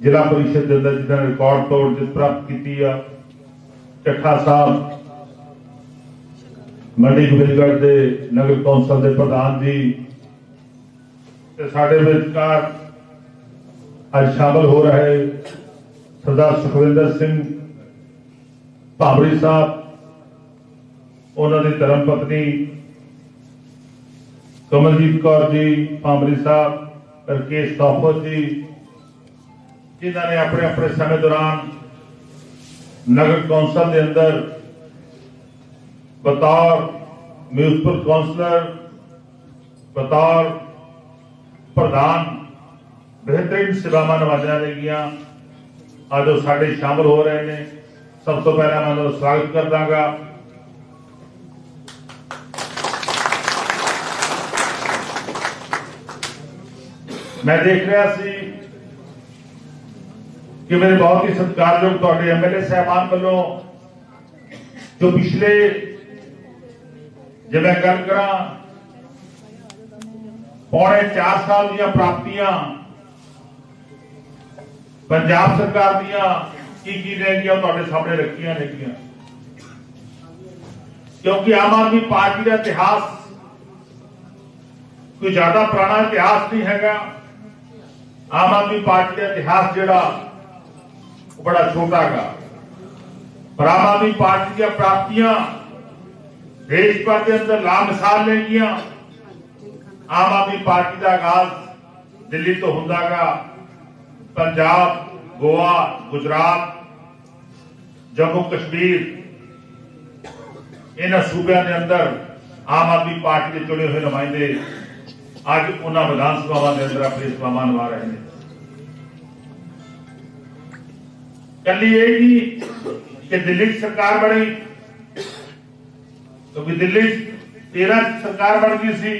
ਜ਼ਿਲ੍ਹਾ ਪਰਿਸ਼ਦ ਦੇ ਅੰਦਰ ਜਿਹਨਾਂ ਨੇ ਰਿਕਾਰਡ ਤੋੜ ਜਿੱਤ ਪ੍ਰਾਪਤ ਕੀਤੀ ਆ, ਚੱਠਾ ਸਾਹਿਬ, ਮੰਡੀ ਗੋਬਿੰਦਗੜ੍ਹ ਦੇ ਨਗਰ ਕੌਂਸਲ ਦੇ ਪ੍ਰਧਾਨ ਜੀ, ਤੇ ਸਾਡੇ ਵਿਚਕਾਰ ਅੱਜ ਸ਼ਾਮਲ ਹੋ ਰਹੇ ਸਰਦਾਰ ਸੁਖਵਿੰਦਰ ਸਿੰਘ ਭਾਬੜੀ ਸਾਹਿਬ, ਉਹਨਾਂ ਦੀ ਧਰਮ ਪਤਨੀ ਕਮਲਜੀਤ ਕੌਰ ਜੀ, ਭਾਬੜੀ ਸਾਹਿਬ, ਰਕੇਸ਼ ਤਾਫਰ ਜੀ ਜਿਨ੍ਹਾਂ ਨੇ ਆਪਣੇ ਆਪਣੇ ਸਮੇਂ ਦੌਰਾਨ ਨਗਰ ਕੌਂਸਲ ਦੇ ਅੰਦਰ ਬਤੌਰ ਮਿਊਨਿਸਪਲ ਕਾਉਂਸਲਰ ਬਤੌਰ ਪ੍ਰਧਾਨ ਬਿਹਤਰੀਨ ਸੇਵਾਵਾਂ ਨਿਭਾਈਆਂ ਨੇਗੀਆਂ ਅੱਜ ਉਹ ਸਾਡੇ ਸ਼ਾਮਲ ਹੋ ਰਹੇ ਨੇ ਸਭ ਤੋਂ ਪਹਿਲਾਂ ਮੈਂ ਉਹਨਾਂ ਦਾ ਸਵਾਗਤ ਕਰਦਾਗਾ ਮੈਂ ਦੇਖ ਰਿਹਾ ਸੀ ਕਿ ਮੇਰੇ ਬਹੁਤ ਹੀ ਸਤਿਕਾਰਯੋਗ ਤੁਹਾਡੇ ਐਮਐਲਏ ਸਾਹਿਬਾਨ ਵੱਲੋਂ ਜੋ ਪਿਛਲੇ ਜੇ ਮੈਂ ਗੱਲ ਕਰਾਂ, ਪੌਣੇ 4 ਸਾਲ ਦੀਆਂ ਪ੍ਰਾਪਤੀਆਂ ਪੰਜਾਬ ਸਰਕਾਰ ਦੀਆਂ ਕੀ ਕੀ ਰਹਿ ਉਹ ਤੁਹਾਡੇ ਸਾਹਮਣੇ ਰੱਖੀਆਂ ਨੇਗੀਆਂ ਕਿਉਂਕਿ ਆਮ ਆਦਮੀ ਪਾਰਟੀ ਦਾ ਇਤਿਹਾਸ ਕੋਈ ਜ਼ਿਆਦਾ ਪੁਰਾਣਾ ਇਤਿਹਾਸ ਨਹੀਂ ਹੈਗਾ। ਆਮ ਆਦਮੀ ਪਾਰਟੀ ਦਾ ਇਤਿਹਾਸ ਜਿਹੜਾ ਉਹ ਬੜਾ ਛੋਟਾ ਹੈਗਾ ਪਰ ਆਮ ਆਦਮੀ ਪਾਰਟੀ ਦੀਆਂ ਪ੍ਰਾਪਤੀਆਂ ਦੇਸ਼ ਭਰ ਦੇ ਅੰਦਰ ਲਾ ਮਿਸਾਲ ਲੈਗੀਆਂ ਆਮ ਆਦਮੀ ਪਾਰਟੀ ਦਾ ਆਗਾਜ਼ ਦਿੱਲੀ ਤੋਂ ਹੁੰਦਾਗਾ ਪੰਜਾਬ ਗੋਆ ਗੁਜਰਾਤ ਜੰਮੂ ਕਸ਼ਮੀਰ ਇਹਨਾਂ ਸੂਬਿਆਂ ਦੇ ਅੰਦਰ ਆਮ ਆਦਮੀ ਪਾਰਟੀ ਦੇ ਚੁਣੇ ਹੋਏ ਨੁਮਾਇੰਦੇ ਅੱਜ ਉਹਨਾਂ ਵਿਧਾਨ ਸਭਾਵਾਂ ਦੇ ਅੰਦਰ ਆਪਣੇ ਸੇਵਾਵਾਂ ਨਿਭਾ ਰਹੇ ਨੇ ਕੱਲੀ ਇਹ ਨਹੀਂ ਕਿ ਦਿੱਲੀ 'ਚ ਸਰਕਾਰ ਬਣੀ ਕਿਉਂਕਿ ਦਿੱਲੀ 'ਚ 13 'ਚ ਸਰਕਾਰ ਬਣ ਗਈ ਸੀ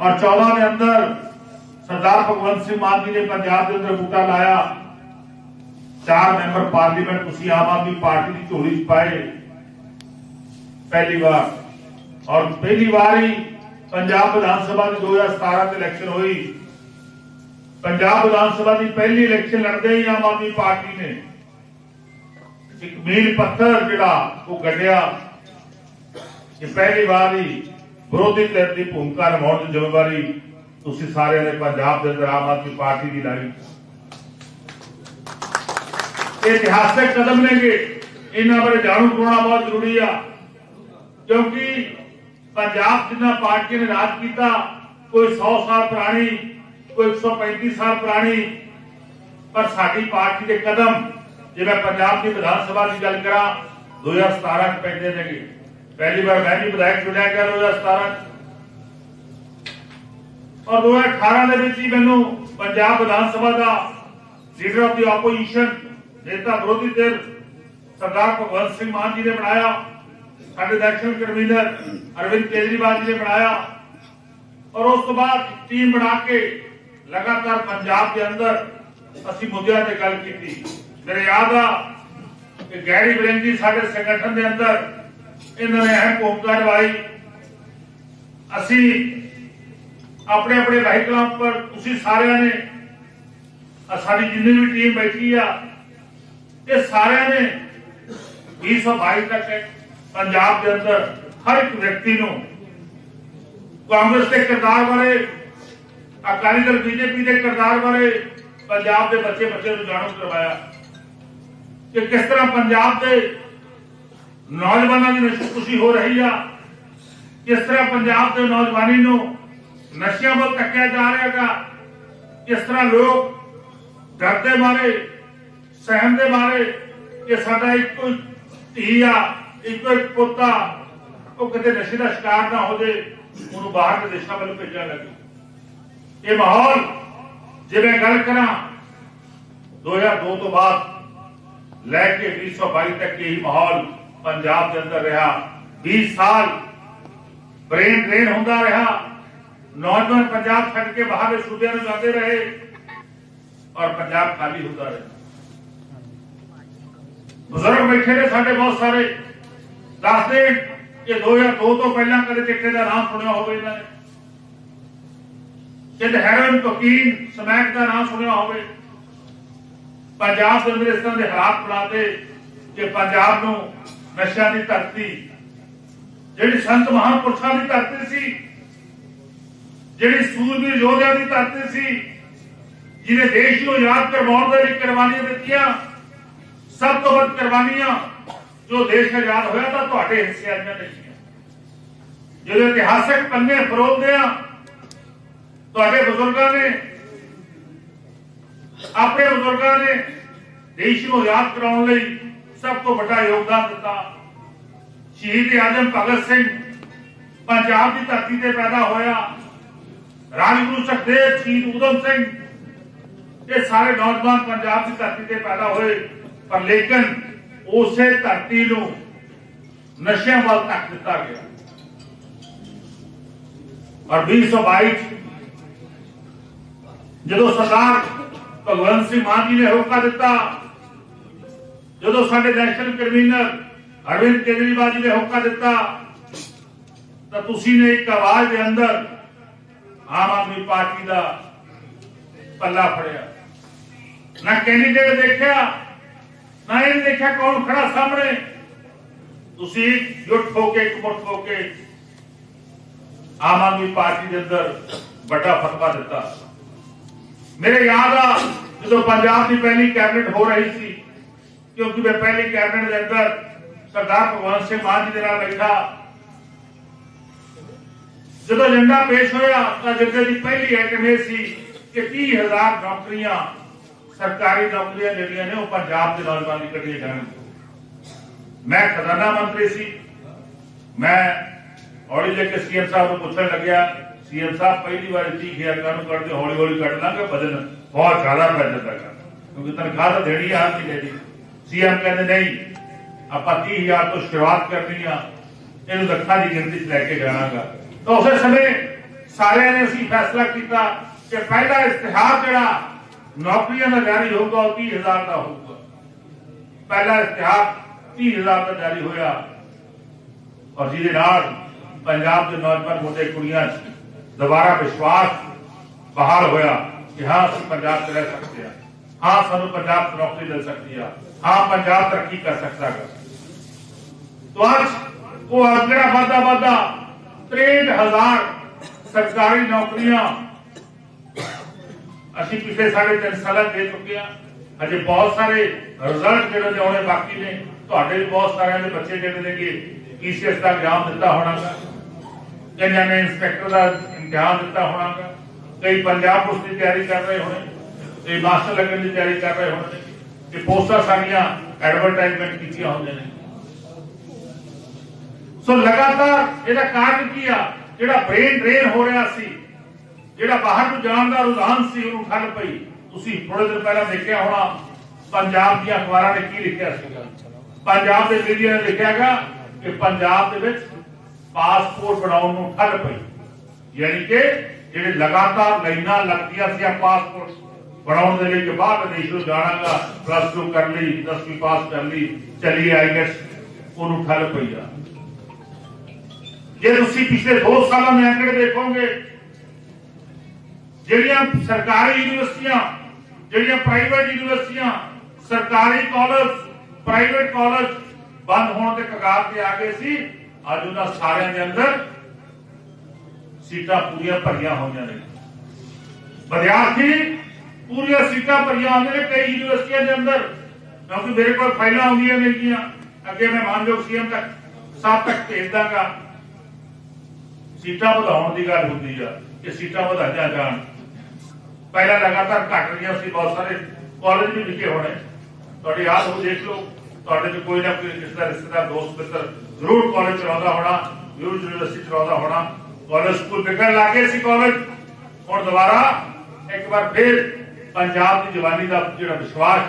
ਔਰ 14 ਦੇ ਅੰਦਰ ਸਰਦਾਰ ਭਗਵੰਤ ਸਿੰਘ ਮਾਨ ਜੀ ਨੇ ਪੰਜਾਬ ਦੇ ਅੰਦਰ ਬੂਟਾ ਲਾਇਆ ਚਾਰ ਮੈਂਬਰ ਪਾਰਲੀਮੈਂਟ ਤੁਸੀਂ ਆਮ ਆਦਮੀ ਪਾਰਟੀ ਦੀ ਝੋਲੀ 'ਚ ਪਾਏ ਪਹਿਲੀ ਵਾਰ ਔਰ ਪਹਿਲੀ ਵਾਰ ਹੀ ਪੰਜਾਬ ਵਿਧਾਨ ਸਭਾ ਦੀ 2017 ਚ ਇਲੈਕਸ਼ਨ ਹੋਈ ਪੰਜਾਬ ਵਿਧਾਨ ਸਭਾ ਦੀ ਪਹਿਲੀ ਇਲੈਕਸ਼ਨ ਲੜਦੇ ਹੀ ਆਮ ਆਦਮੀ ਪਾਰਟੀ ਨੇ। ਇੱਕ ਮੀਲ ਪੱਥਰ ਜਿਹੜਾ ਉਹ ਗੱਡਿਆ ਕਿ ਪਹਿਲੀ ਵਾਰ ਹੀ ਵਿਰੋਧੀ ਧਿਰ ਦੀ ਭੂਮਿਕਾ ਨਿਭਾਉਣ ਦੀ ਜ਼ਿੰਮੇਵਾਰੀ ਤੁਸੀਂ ਸਾਰਿਆਂ ਨੇ ਪੰਜਾਬ ਦੇ ਅੰਦਰ ਆਮ ਆਦਮੀ ਪਾਰਟੀ ਦੀ ਲਾਈ। ਇਹ ਇਤਿਹਾਸਕ ਕਦਮ ਨੇਗੇ ਇਹਨਾਂ ਬਾਰੇ ਜਾਣੂ ਕਰਨਾ ਬਹੁਤ ਜ਼ਰੂਰੀ ਆ। ਕਿਉਂਕਿ ਪੰਜਾਬ ਜਿੰਨਾ ਪਾਰਟੀ ਨੇ ਰਾਜ ਕੀਤਾ, ਕੋਈ 100 ਸਾਲ ਪੁਰਾਣੀ ਕੋਈ 135 ਸਾਲ ਪੁਰਾਣੀ, ਪਰ ਸਾਡੀ ਪਾਰਟੀ ਦੇ ਕਦਮ, ਜੇ ਮੈਂ ਪੰਜਾਬ ਦੀ ਵਿਧਾਨ ਸਭਾ ਦੀ ਗੱਲ ਕਰਾਂ 2017 ਚ ਪੈਂਦੇ ਨੇਗੇ। ਪਹਿਲੀ ਵਾਰ ਮੈਂ ਵੀ ਵਿਧਾਇਕ ਚੁਣਿਆ ਗਿਆ 2017 ਔਰ 2018 ਦੇ ਵਿੱਚ ਹੀ ਮੈਨੂੰ ਪੰਜਾਬ ਵਿਧਾਨ ਸਭਾ ਦਾ ਲੀਡਰ ਆਫ ਦੀ ਆਪੋਜੀਸ਼ਨ ਨੇਤਾ ਵਿਰੋਧੀ ਧਿਰ, ਸਰਦਾਰ ਭਗਵੰਤ ਸਿੰਘ ਮਾਨ ਜੀ ਨੇ ਬਣਾਇਆ। ਸਾਡੇ ਇਲੈਕਸ਼ਨ ਕਨਵੀਨਰ ਅਰਵਿੰਦ ਕੇਜਰੀਵਾਲ ਜੀ ਨੇ ਬਣਾਇਆ। ਔਰ ਉਸ ਤੋਂ ਬਾਅਦ ਟੀਮ ਬਣਾ ਕੇ ਲਗਾਤਾਰ ਪੰਜਾਬ ਦੇ ਅੰਦਰ ਅਸੀਂ ਮੁੱਦਿਆਂ ਤੇ ਗੱਲ ਕੀਤੀ। ਮੇਰੇ ਯਾਦ ਆ ਕਿ ਗੈਰੀ ਬ੍ਰਿੰਜੀ ਸਾਡੇ ਸੰਗਠਨ ਦੇ ਅੰਦਰ ਇਹਨਾਂ ਨੇ ਅਹਿਮ ਭੂਮਿਕਾ ਨਿਭਾਈ। ਅਸੀਂ ਆਪਣੇ ਆਪਣੇ ਵਹੀਕਲਾਂ ਉੱਪਰ ਤੁਸੀਂ ਸਾਰਿਆਂ ਨੇ ਸਾਡੀ ਜਿੰਨੀ ਵੀ ਟੀਮ ਬੈਠੀ ਆ, ਇਹ ਸਾਰਿਆਂ ਨੇ 2022 ਤੱਕ ਪੰਜਾਬ ਦੇ ਅੰਦਰ ਹਰ ਇੱਕ ਵਿਅਕਤੀ ਨੂੰ ਕਾਂਗਰਸ ਦੇ ਕਿਰਦਾਰ ਬਾਰੇ ਅਕਾਲੀ ਦਲ ਬੀਜੇਪੀ ਦੇ ਕਿਰਦਾਰ ਬਾਰੇ ਪੰਜਾਬ ਦੇ ਬੱਚੇ ਬੱਚੇ ਨੂੰ ਜਾਣੂ ਕਰਵਾਇਆ। ਕਿ ਕਿਸ ਤਰ੍ਹਾਂ ਪੰਜਾਬ ਦੇ ਨੌਜਵਾਨਾਂ ਦੀ ਨਸ਼ਿਆਖੁਸ਼ੀ ਹੋ ਰਹੀ ਆ, ਕਿਸ ਤਰ੍ਹਾਂ ਪੰਜਾਬ ਦੇ ਨੌਜਵਾਨੀ ਨੂੰ ਨਸ਼ਿਆਂ ਵੱਲ ਧੱਕਿਆ ਜਾ ਰਿਹਾ ਹੈਗਾ, ਕਿਸ ਤਰ੍ਹਾਂ ਲੋਕ ਡਰਦੇ ਮਾਰੇ ਸਹਿਮ ਦੇ ਮਾਰੇ ਕਿ ਸਾਡਾ ਇੱਕੋ ਧੀ ਆ, ਇੱਕੋ ਇੱਕ ਪੁੱਤਾ ਉਹ ਕਿਤੇ ਨਸ਼ੇ ਦਾ ਸ਼ਿਕਾਰ ਨਾ ਹੋ ਜੇ ਉਹਨੂੰ ਬਾਹਰ ਦੇ ਦੇਸ਼ਾਂ ਵੱਲ ਭੇਜਣ ਲੱਗੇ। ਇਹ ਮਾਹੌਲ ਜਿਵੇਂ ਗੱਲ ਕਰਾਂ 2002 ਤੋਂ ਬਾਅਦ ਲੈ ਕੇ 2022 ਤੱਕ ਇਹ ਮਾਹੌਲ ਪੰਜਾਬ ਦੇ ਅੰਦਰ ਰਿਹਾ 20 ਸਾਲ ਬ੍ਰੇਨ ਡਰੇਨ ਹੁੰਦਾ ਰਿਹਾ ਨੌਜਵਾਨ ਪੰਜਾਬ ਛੱਡ ਕੇ ਬਾਹਰ ਦੇ ਸੂਬਿਆਂ ਨੂੰ ਜਾਂਦੇ ਰਹੇ ਔਰ ਪੰਜਾਬ ਖਾਲੀ ਹੁੰਦਾ ਰਿਹਾ ਬਜ਼ੁਰਗ ਬੈਠੇ ਨੇ ਸਾਡੇ ਬਹੁਤ ਸਾਰੇ ਦੱਸਦੇ ਕਿ 2002 ਤੋਂ ਪਹਿਲਾਂ ਕਦੇ ਚਿੱਟੇ ਦਾ ਨਾਮ ਸੁਣਿਆ ਹੋਵੇ ਇਹਨਾਂ ਨੇ ਕਿ ਹੈਰੋਇਨ ਕੋਕੀਨ ਸਮੈਕ ਦਾ ਨਾਮ ਸੁਣਿਆ ਹੋਵੇ। ਪੰਜਾਬ ਦੇ ਅੰਦਰ ਇਸ ਤਰ੍ਹਾਂ ਦੇ ਹਾਲਾਤ ਬਣਾਤੇ ਕਿ ਪੰਜਾਬ ਨੂੰ ਨਸ਼ਿਆਂ ਦੀ ਧਰਤੀ, ਜਿਹੜੀ ਸੰਤ ਮਹਾਂਪੁਰਸ਼ਾਂ ਦੀ ਧਰਤੀ ਸੀ, ਜਿਹੜੀ ਸੂਰਬੀਰ ਯੋਧਿਆਂ ਦੀ ਧਰਤੀ ਸੀ, ਜਿਹਨੇ ਦੇਸ਼ ਨੂੰ ਯਾਦ ਕਰਵਾਉਣ ਦੇ ਲਈ ਕੁਰਬਾਨੀਆਂ ਦਿੱਤੀਆਂ, ਸਭ ਤੋਂ ਵੱਧ ਕੁਰਬਾਨੀਆਂ ਜੋ ਦੇਸ਼ ਆਜ਼ਾਦ ਹੋਇਆ ਤਾਂ ਤੁਹਾਡੇ ਹਿੱਸੇ ਆਈਆਂ ਨਹੀਂ ਜਦੋਂ ਇਤਿਹਾਸਕ ਪੰਨੇ ਫਰੋਲਦੇ ਆ ਤੁਹਾਡੇ ਬਜ਼ੁਰਗਾਂ ਨੇ, ਆਪਣੇ ਬਜ਼ੁਰਗਾਂ ਨੇ ਦੇਸ਼ ਨੂੰ ਯਾਦ ਕਰਾਉਣ ਲਈ ਸਭ ਤੋਂ ਵੱਡਾ ਯੋਗਦਾਨ ਦਿੱਤਾ। ਸ਼ਹੀਦ ਆਜ਼ਮ ਭਗਤ ਸਿੰਘ ਪੰਜਾਬ ਦੀ ਧਰਤੀ ਤੇ ਪੈਦਾ ਹੋਇਆ। ਰਾਜਗੁਰੂ ਸਖਦੇਵ ਸ਼ਹੀਦ ਊਧਮ ਸਿੰਘ ਇਹ ਸਾਰੇ ਨੌਜਵਾਨ ਪੰਜਾਬ ਦੀ ਧਰਤੀ ਤੇ ਪੈਦਾ ਹੋਏ। ਪਰ ਲੇਕਿਨ ਉਸੇ ਧਰਤੀ ਨੂੰ ਨਸ਼ਿਆਂ ਵੱਲ ਧੱਕ ਦਿੱਤਾ ਗਿਆ। ਔਰ 2022 ਚ ਜਦੋਂ ਸਰਦਾਰ ਭਗਵੰਤ ਸਿੰਘ ਮਾਨ ਜੀ ਨੇ ਹੋਕਾ ਦਿੱਤਾ, ਜਦੋਂ ਸਾਡੇ ਨੈਸ਼ਨਲ ਕਨਵੀਨਰ ਅਰਵਿੰਦ ਕੇਜਰੀਵਾਲ ਜੀ ਨੇ ਹੋਕਾ ਦਿੱਤਾ, ਤਾਂ ਤੁਸੀਂ ਨੇ ਇੱਕ ਆਵਾਜ਼ ਦੇ ਅੰਦਰ ਆਮ ਆਦਮੀ ਪਾਰਟੀ ਦਾ ਪੱਲਾ ਫੜਿਆ। ਨਾ ਕੈਂਡੀਡੇਟ ਦੇਖਿਆ, ਨਾ ਇਹ ਦੇਖਿਆ ਕੌਣ ਖੜਾ ਸਾਹਮਣੇ। ਤੁਸੀਂ ਜੁੱਟ ਹੋ ਕੇ ਇਕਮੁੱਠ ਹੋ ਕੇ ਆਮ ਆਦਮੀ ਪਾਰਟੀ ਦੇ ਅੰਦਰ ਵੱਡਾ ਫਤਵਾ ਦਿੱਤਾ। ਮੇਰੇ ਯਾਦ ਆ, ਜਦੋਂ ਪੰਜਾਬ ਦੀ ਪਹਿਲੀ ਕੈਬਨਿਟ ਹੋ ਰਹੀ ਸੀ, ਕਿਉਂਕਿ ਮੈਂ ਪਹਿਲੀ ਕੈਬਨਿਟ ਦੇ ਅੰਦਰ ਸਰਦਾਰ ਭਗਵੰਤ ਸਿੰਘ ਮਾਨ ਜੀ ਦੇ ਨਾਲ ਬੈਠਾ। ਜਦੋਂ ਏਜੰਡਾ ਪੇਸ਼ ਹੋਇਆ, ਤਾਂ ਜਿੱਦੇ ਦੀ ਪਹਿਲੀ ਆਈਟਮ ਇਹ ਸੀ ਕਿ 30000 ਨੌਕਰੀਆਂ, ਸਰਕਾਰੀ ਨੌਕਰੀਆਂ ਜਿਹੜੀਆਂ ਨੇ, ਉਹ ਪੰਜਾਬ ਦੇ ਨੌਜਵਾਨ ਦੀ ਕੱਢੀਆਂ ਜਾਣ। ਮੈਂ ਖਜ਼ਾਨਾ ਮੰਤਰੀ ਸੀ। ਮੈਂ ਹੌਲੀ ਜਿਹੇ ਕੇ ਸੀਐਮ ਸਾਹਿਬ ਨੂੰ ਪੁੱਛਣ ਲੱਗਿਆ ਸੀਐਮ ਸਾਹਿਬ ਪਹਿਲੀ ਵਾਰ 30000 ਕਾਨੂੰ ਕੱਢਦੇ ਹੌਲੀ ਹੌਲੀ ਕੱਢ ਲਾਂਗੇ ਬਦਲ ਬਹੁਤ ਜ਼ਿਆਦਾ ਪੈ ਜਾਂਦਾ ਹੈ ਕਿਉਂਕਿ ਤਨਖਾਹ ਤਾਂ ਦੇਣੀ ਆ ਨਹੀਂ ਦੇਣੀ ਸੀਐਮ ਕਹਿੰਦੇ ਨਹੀਂ ਆਪਾਂ 30000 ਤੋਂ ਸ਼ੁਰੂਆਤ ਕਰਨੀ ਆ ਇਹਨੂੰ ਲੱਖਾਂ ਦੀ ਗਿਣਤੀ 'ਚ ਲੈ ਕੇ ਜਾਣਾਗਾ ਤਾਂ ਉਸੇ ਸਮੇਂ ਸਾਰਿਆਂ ਨੇ ਅਸੀਂ ਫੈਸਲਾ ਕੀਤਾ ਕਿ ਪਹਿਲਾ ਇਸ਼ਤਿਹਾਰ ਜਿਹੜਾ ਨੌਕਰੀਆਂ ਦਾ ਜਾਰੀ ਹੋਊਗਾ ਉਹ 30000 ਦਾ ਹੋਊਗਾ ਪਹਿਲਾ ਇਸ਼ਤਿਹਾਰ 30000 ਦਾ ਜਾਰੀ ਹੋਇਆ ਔਰ ਜਿਹਦੇ ਨਾਲ ਪੰਜਾਬ ਦੇ ਨੌਜਵਾਨ ਮੁੰਡੇ ਕੁੜੀਆਂ 'ਚ ਦੁਬਾਰਾ ਵਿਸ਼ਵਾਸ ਬਹਾਲ ਹੋਇਆ ਕਿ ਹਾਂ, ਅਸੀਂ ਪੰਜਾਬ 'ਚ ਰਹਿ ਸਕਦੇ ਆ ਹਾਂ, ਸਾਨੂੰ ਪੰਜਾਬ ਨੌਕਰੀ ਮਿਲ ਸਕਦੀ ਆ। ਹਾਂ, ਪੰਜਾਬ ਤਰੱਕੀ ਕਰ ਸਕਦਾ ਹੈ ਤੋ ਅੱਜ ਉਹ ਅਗਲਾ ਵਾਦਾ ਵਾਦਾ 63000 ਸਰਕਾਰੀ ਨੌਕਰੀਆਂ ਅਸੀਂ ਪਿਛਲੇ 3.5 ਸਾਲਾਂ ਦੇ ਚੁੱਕੇ ਆ ਅਜੇ ਬਹੁਤ ਸਾਰੇ ਰਿਜ਼ਲਟ ਜਿਹੜੇ ਨੇ ਆਉਣੇ ਬਾਕੀ ਨੇ। ਤੁਹਾਡੇ ਵੀ ਬਹੁਤ ਸਾਰਿਆਂ ਦੇ ਬੱਚੇ ਜਿਹੜੇ ਨੇ ਕਿ ਪੀਸੀਐਸ ਦਾ ਇਗਜ਼ਾਮ ਦਿੱਤਾ ਹੋਣਾ ਕਈਆਂ ਨੇ ਇੰਸਪੈਕਟਰ ਦਾ ਇਮਤਿਹਾਨ ਦਿੱਤਾ ਹੋਣਾਗਾ। ਕਈ ਪੰਜਾਬ ਪੁਲਿਸ ਦੀ ਤਿਆਰੀ ਕਰ ਰਹੇ ਹੋਣੇ, ਕਈ ਮਾਸਟਰ ਲੱਗਣ ਦੀ ਤਿਆਰੀ ਕਰ ਰਹੇ ਹੋਣੇ। ਕਿ ਪੋਸਟਾਂ ਸਾਡੀਆਂ ਐਡਵਰਟਾਈਜ਼ਮੈਂਟ ਕੀਤੀਆਂ ਹੁੰਦੀਆਂ ਨੇ। ਸੋ ਲਗਾਤਾਰ ਇਹਦਾ ਕਾਰਨ ਕੀ ਆ? ਜਿਹੜਾ ਬ੍ਰੇਨ ਡਰੇਨ ਹੋ ਰਿਹਾ ਸੀ, ਜਿਹੜਾ ਬਾਹਰ ਨੂੰ ਜਾਣ ਦਾ ਰੁਝਾਨ ਸੀ, ਉਹਨੂੰ ਠੱਲ ਪਈ। ਤੁਸੀਂ ਥੋੜੇ ਦਿਨ ਪਹਿਲਾਂ ਦੇਖਿਆ ਹੋਣਾ, ਪੰਜਾਬ ਦੀਆਂ ਅਖਬਾਰਾਂ ਨੇ ਕੀ ਲਿਖਿਆ ਸੀਗਾ? ਪੰਜਾਬ ਦੇ ਮੀਡੀਆ ਨੇ ਲਿਖਿਆਗਾ ਕਿ ਪੰਜਾਬ ਦੇ ਵਿੱਚ ਪਾਸਪੋਰਟ ਬਣਾਉਣ ਨੂੰ ਠੱਲ ਪਈ। ਯਾਨੀ ਕਿ ਜਿਹੜੇ ਲਗਾਤਾਰ ਲਾਈਨਾਂ ਲੱਗਦੀਆਂ ਸੀ ਪਾਸਪੋਰਟ ਬਣਾਉਣ ਦੇ ਲਈ ਬਾਹਰ ਦੇਸ਼ ਨੂੰ ਜਾਣਾਗਾ ਪਲੱਸ 2 ਕਰ ਲਈ 10ਵੀਂ ਪਾਸ ਕਰ ਲਈ ਚਲੀ ਆਈਐਸ ਉਹਨੂੰ ਠੱਲ ਪਈ ਆ। ਜੇ ਤੁਸੀਂ ਪਿਛਲੇ 2 ਸਾਲਾਂ ਦੇ ਅੰਕੜੇ ਦੇਖੋਗੇ, ਜਿਹੜੀਆਂ ਸਰਕਾਰੀ ਯੂਨੀਵਰਸਿਟੀਆਂ, ਜਿਹੜੀਆਂ ਪ੍ਰਾਈਵੇਟ ਯੂਨੀਵਰਸਿਟੀਆਂ, ਸਰਕਾਰੀ ਕਾਲਜ ਪ੍ਰਾਈਵੇਟ ਕਾਲਜ ਬੰਦ ਹੋਣ ਦੇ ਕਗਾਰ ਤੇ ਆ ਗਏ ਸੀ, ਅੱਜ ਉਹਨਾਂ ਸਾਰਿਆਂ ਦੇ ਅੰਦਰ ਸੀਟਾਂ ਪੂਰੀਆਂ ਭਰੀਆਂ ਹੋਈਆਂ ਨੇ। ਵਿਦਿਆਰਥੀ ਪੂਰੀਆਂ ਸੀਟਾਂ ਭਰੀਆਂ ਹੁੰਦੀਆਂ ਨੇ ਕਈ ਯੂਨੀਵਰਸਿਟੀਆਂ ਦੇ ਅੰਦਰ। ਕਿਉਂਕਿ ਮੇਰੇ ਕੋਲ ਫਾਈਲਾਂ ਆਉਂਦੀਆਂ ਨੇਗੀਆਂ ਅੱਗੇ ਮੈਂ ਮਾਨਯੋਗ ਸੀਐਮ ਤੱਕ, ਸਾਹਿਬ ਤੱਕ ਭੇਜ ਦਾਂਗਾ। ਸੀਟਾਂ ਵਧਾਉਣ ਦੀ ਗੱਲ ਹੁੰਦੀ ਆ ਕਿ ਸੀਟਾਂ ਵਧਾਈਆਂ ਜਾਣ। ਪਹਿਲਾਂ ਲਗਾਤਾਰ ਘਟ ਰਹੀਆਂ ਸੀ, ਬਹੁਤ ਸਾਰੇ ਕਾਲਜ ਵੀ ਲਿਖੇ ਹੋਣੇ। ਤੁਹਾਡੀ ਆਸ ਹੋ ਦੇਖ ਲਓ। ਤੁਹਾਡੇ ਚ ਕੋਈ ਨਾ ਕੋਈ ਕਿਸੇ ਦਾ ਰਿਸ਼ਤੇਦਾਰ, ਦੋਸਤ, ਮਿੱਤਰ ਜ਼ਰੂਰ ਕਾਲਜ ਚਲਾਉਂਦਾ ਹੋਣਾ ਜ਼ਰੂਰ ਯੂਨੀਵਰਸਿਟੀ ਚਲਾਉਂਦਾ ਹੋਣਾ। ਕਾਲਜ ਸਕੂਲ ਵਿਕਣ ਲੱਗੇ ਸੀ ਕਾਲਜ ਹੁਣ ਦੁਬਾਰਾ ਇੱਕ ਵਾਰ ਫਿਰ ਪੰਜਾਬ ਦੀ ਜਵਾਨੀ ਦਾ ਜਿਹੜਾ ਵਿਸ਼ਵਾਸ,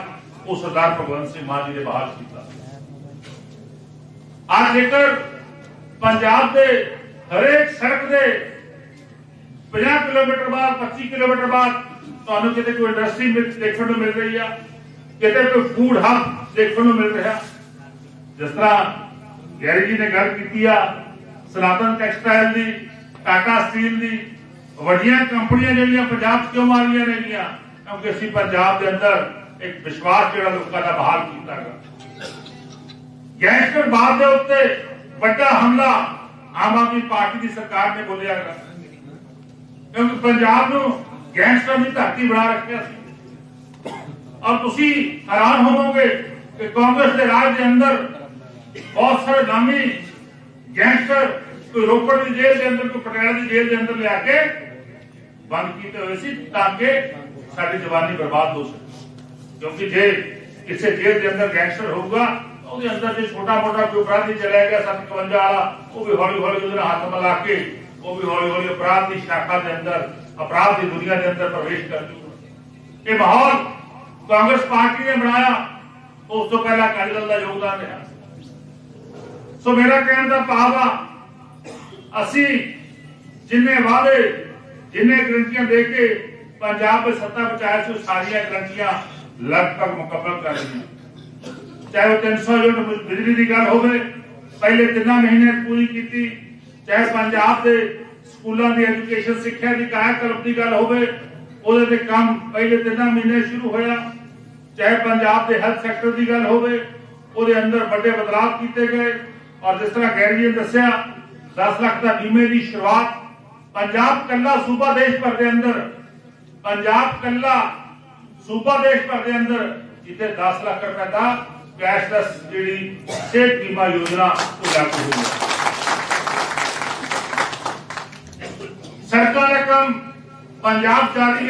ਉਹ ਸਰਦਾਰ ਭਗਵੰਤ ਸਿੰਘ ਮਾਨ ਜੀ ਨੇ ਬਹਾਲ ਕੀਤਾ। ਅੱਜ ਜੇਕਰ ਪੰਜਾਬ ਦੇ ਹਰੇਕ ਸੜਕ ਦੇ 50 ਕਿਲੋਮੀਟਰ ਬਾਅਦ 25 ਕਿਲੋਮੀਟਰ ਬਾਅਦ ਤੁਹਾਨੂੰ ਕਿਤੇ ਕੋਈ ਇੰਡਸਟਰੀ ਦੇਖਣ ਨੂੰ ਮਿਲ ਰਹੀ ਆ, ਕਿਤੇ ਕੋਈ ਫੂਡ ਹਬ ਦੇਖਣ ਨੂੰ ਮਿਲ ਰਿਹਾ। ਜਿਸ ਤਰ੍ਹਾਂ ਗੈਰੀ ਜੀ ਨੇ ਗੱਲ ਕੀਤੀ ਆ, ਸਨਾਤਨ ਟੈਕਸਟਾਈਲ ਦੀ ਟਾਟਾ ਸਟੀਲ ਦੀ ਵੱਡੀਆਂ ਕੰਪਨੀਆਂ ਜਿਹੜੀਆਂ ਪੰਜਾਬ 'ਚ ਕਿਉਂ ਆ ਰਹੀਆਂ ਨੇਗੀਆਂ ਕਿਉਂਕਿ ਅਸੀਂ ਪੰਜਾਬ ਦੇ ਅੰਦਰ ਇੱਕ ਵਿਸ਼ਵਾਸ ਜਿਹੜਾ ਲੋਕਾਂ ਦਾ ਬਹਾਲ ਕੀਤਾ ਗਿਆ ਗੈਂਗਸਟਰ ਬਾਤ ਦੇ ਉੱਤੇ ਵੱਡਾ ਹਮਲਾ ਆਮ ਆਦਮੀ ਪਾਰਟੀ ਦੀ ਸਰਕਾਰ ਨੇ ਬੋਲਿਆ ਗਿਆ ਕਿਉਂਕਿ ਪੰਜਾਬ ਨੂੰ ਗੈਂਗਸਟਰ ਦੀ ਧਰਤੀ ਬਣਾ ਰੱਖਿਆ ਸੀ। ਔਰ ਤੁਸੀਂ ਹੈਰਾਨ ਹੋਵੋਗੇ ਕਿ ਕਾਂਗਰਸ ਦੇ ਰਾਜ ਦੇ ਅੰਦਰ ਬਹੁਤ ਸਾਰੇ ਨਾਮੀ ਗੈਂਗਸਟਰ ਕੋਈ ਰੋਪੜ ਦੀ ਜੇਲ੍ਹ ਦੇ ਅੰਦਰ, ਕੋਈ ਪਟਿਆਲਾ ਦੀ ਜੇਲ੍ਹ ਦੇ ਅੰਦਰ ਲਿਆ ਕੇ ਬੰਦ ਕੀਤੇ ਹੋਏ ਸੀ ਤਾਂ ਕਿ ਸਾਡੀ ਜਵਾਨੀ ਬਰਬਾਦ ਹੋ ਸਕੇ। ਕਿਉਂਕਿ ਜੇ ਕਿਸੇ ਜੇਲ੍ਹ ਦੇ ਅੰਦਰ ਗੈਂਗਸਟਰ ਹੋਊਗਾ, ਤਾਂ ਉਹਦੇ ਅੰਦਰ ਜੇ ਛੋਟਾ ਮੋਟਾ ਕੋਈ ਅਪਰਾਧੀ ਚਲਾ ਗਿਆ 751 ਵਾਲਾ, ਉਹ ਵੀ ਹੌਲੀ ਹੌਲੀ ਉਹਦੇ ਨਾਲ ਹੱਥ ਮਿਲਾ ਕੇ, ਉਹ ਵੀ ਹੌਲੀ ਹੌਲੀ ਅਪਰਾਧ ਦੀ ਸ਼ਾਖਾ ਦੇ ਅੰਦਰ, ਅਪਰਾਧ ਦੀ ਦੁਨੀਆ ਦੇ ਅੰਦਰ ਪ੍ਰਵੇਸ਼ ਕਰ ਜੂਗਾ ਇਹ ਮਾਹੌਲ ਕਾਂਗਰਸ ਪਾਰਟੀ ਨੇ ਬਣਾਇਆ। ਉਸ ਤੋਂ ਪਹਿਲਾਂ ਅਕਾਲੀ ਦਲ ਦਾ ਯੋਗਦਾਨ ਰਿਹਾ। ਸੋ ਮੇਰਾ ਕਹਿਣ ਦਾ ਭਾਵ ਆ ਅਸੀਂ ਜਿੰਨੇ ਵਾਅਦੇ, ਜਿੰਨੇ ਗਰੰਟੀਆਂ ਦੇ ਕੇ ਪੰਜਾਬ ਦੇ ਸੱਤਾ ਬਚਾਇਆ ਸੀ, ਉਹ ਸਾਰੀਆਂ ਗਰੰਟੀਆਂ ਲਗਭਗ ਮੁਕੰਮਲ ਕਰ ਲਈਆਂ। ਚਾਹੇ ਉਹ 300 ਯੂਨਿਟ ਬਿਜਲੀ ਦੀ ਗੱਲ ਹੋਵੇ, ਪਹਿਲੇ ਤਿੰਨਾਂ ਮਹੀਨੇ ਪੂਰੀ ਕੀਤੀ, ਚਾਹੇ ਪੰਜਾਬ ਦੇ ਸਕੂਲਾਂ ਦੀ ਐਜੂਕੇਸ਼ਨ, ਸਿੱਖਿਆ ਦੀ ਕਾਇਆਕਲਪ ਦੀ ਗੱਲ ਹੋਵੇ, ਉਹਦੇ ਤੇ ਕੰਮ ਪਹਿਲੇ ਤਿੰਨਾਂ ਮਹੀਨੇ ਸ਼ੁਰੂ ਹੋਇਆ। ਚਾਹੇ ਪੰਜਾਬ ਦੇ ਹੈਲਥ ਸੈਕਟਰ ਦੀ ਗੱਲ ਹੋਵੇ, ਉਹਦੇ ਅੰਦਰ ਵੱਡੇ ਬਦਲਾਅ ਕੀਤੇ ਗਏ। ਔਰ ਜਿਸ ਤਰ੍ਹਾਂ ਗੈਰੀ ਨੇ ਦੱਸਿਆ 10 ਲੱਖ ਦਾ ਬੀਮੇ ਦੀ ਸ਼ੁਰੂਆਤ ਪੰਜਾਬ ਕੱਲਾ ਸੂਬਾ ਦੇਸ਼ ਭਰ ਦੇ ਅੰਦਰ, ਪੰਜਾਬ ਕੱਲਾ ਸੂਬਾ ਦੇਸ਼ ਭਰ ਦੇ ਅੰਦਰ, ਜਿੱਥੇ 10 ਲੱਖ ਰੁਪਏ ਦਾ ਕੈਸ਼ਲੈਸ ਜਿਹੜੀ ਸਿਹਤ ਬੀਮਾ ਯੋਜਨਾ ਉਹ ਲਾਗੂ ਹੋਈ ਹੈ। ਸੜਕਾਂ ਦਾ ਕੰਮ ਪੰਜਾਬ ਜਾ ਰਹੀ